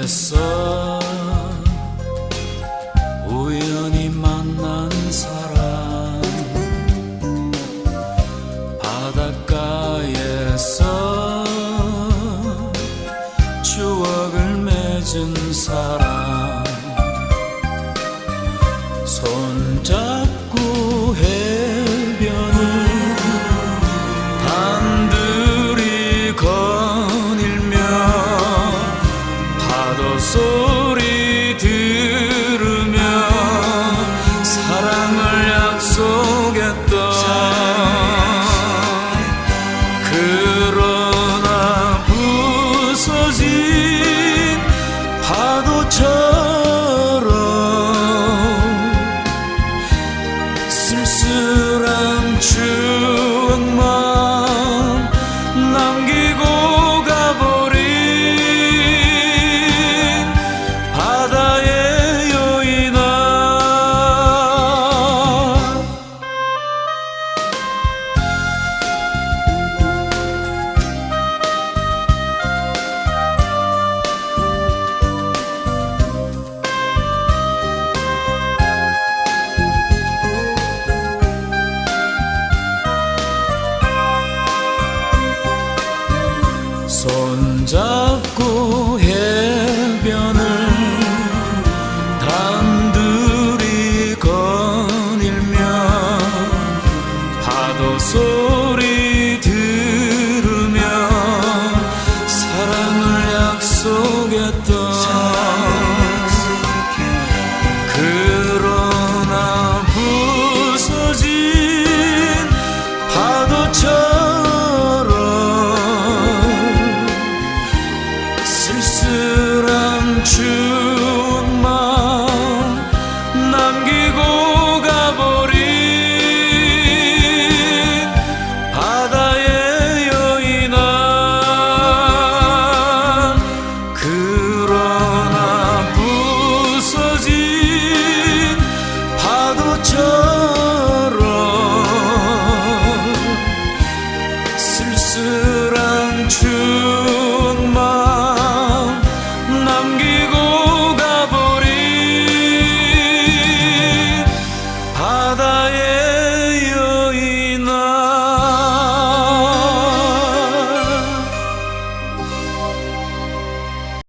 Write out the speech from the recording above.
햇살 우연히 만난 사람. 바닷가에서 추억을 맺은 사람. 손잡 বুঝো